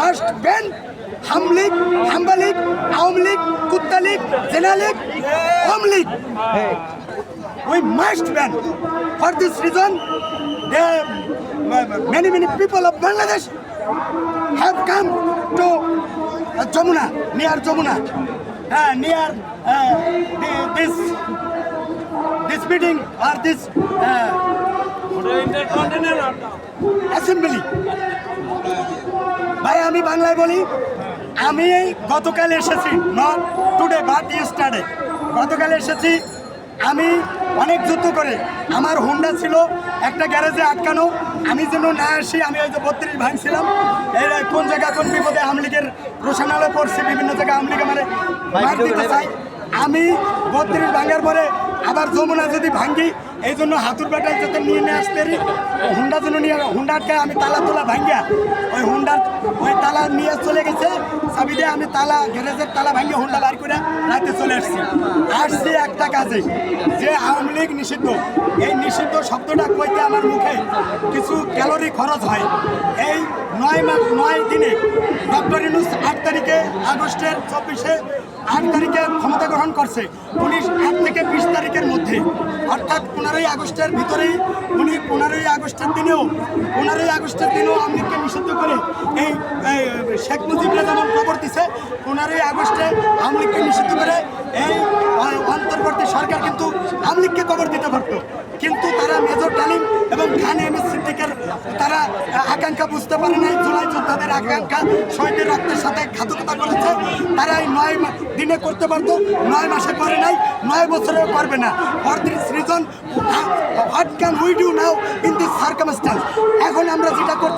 Must ban হাম লীগ হাম্বা লীগ আওয়ামী লীগ কুত্তা লীগ জেনা league home league we must ban. For this reason, there, many many people of Bangladesh have come to uh, Jamuna, near Jamuna, uh, near uh, the- this this meeting or this uh, assembly. ভাই আমি বাংলায় বলি আমি এই গতকাল এসেছি not today but yesterday গতকাল এসেছি আমি অনেক যুদ্ধ করে আমার হুন্ডা ছিল একটা গ্যারেজে আটকানো আমি যেন না আসি আমি ওই যে বত্রিশ ভাঙছিলাম এই কোন জায়গায় কোন বিপদে আমলিগের রোশনালয়ে পড়ছি বিভিন্ন জায়গায় আমলিগে মানে আমি বত্রিশ ভাঙার পরে আবার যমুনা যদি ভাঙ্গি, এই জন্য হাতুর বেটায় যাতে নিয়ে নিয়ে আসতে পারি। হুন্ডা যেন নিয়ে হুন্ডা আটকায় আমি তালা তোলা ভাঙ্গিয়া, ওই হুন্ডার, ওই তালা নিয়ে চলে গেছে। চাবি দিয়ে আমি তালা, গ্যারেজের তালা ভাঙ্গিয়ে হুন্ডা বার করে রাতে চলে আসছি। আসছি একটা কাজে, যে আওয়ামী লীগ নিষিদ্ধ। এই নিষিদ্ধ শব্দটা কইতে আমার মুখে কিছু ক্যালোরি খরচ হয়। এই নয় মাস নয় দিনে ডক্টর ইনুস আট তারিখে আগস্টের চব্বিশে আট তারিখে ক্ষমতা গ্রহণ করছে। পুলিশ আট থেকে বিশ তারিখের মধ্যে। অর্থাৎ পনেরোই আগস্টের ভিতরেই উনি পনেরোই আগস্টের দিনেও, পনেরোই আগস্টের দিনেও আমলিগকে নিষিদ্ধ করে এই শেখ মুজিবরা যেমন খবর দিছে, পনেরোই আগস্টে আমলিগকে নিষিদ্ধ করে এই অন্তর্বর্তী সরকার কিন্তু আমলিগকে খবর দিতে পারতো। কিন্তু তারা মেজর তালিম এবং খান এম এস সিদ্দিকের, তারা আকাঙ্ক্ষা বুঝতে পারে নাই, জুলাই যোদ্ধাদের আকাঙ্ক্ষা শহীদের রক্তের সাথে ঘাতকতা করেছে। তারা এই নয় দিনে করতে পারতো, নয় মাসে করে নাই, নয় বছরেও করবে না। For this reason what can we do now in this circumstance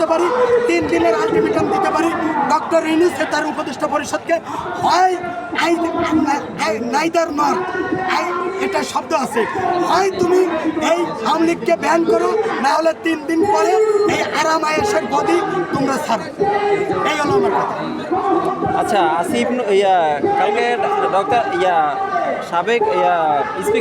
করতে পারি, তিন দিনের আলটিমেটাম দিতে পারি। ডক্টর ইউনুসে তার উপদেষ্টা পরিষদকে, হয় নাইদার নর এটা শব্দ আছে। হয়, তুমি এই আওয়ামী লীগকে ব্যান করো না হলে তিন দিন পরে এই আরাম আয়েসের গদি তোমরা ছাড়ো। এই হলো আমার কথা। আচ্ছা আসিফ, ইয়া, কালকে ডক্টর ইয়া, সাবেক, ইয়া স্পিকার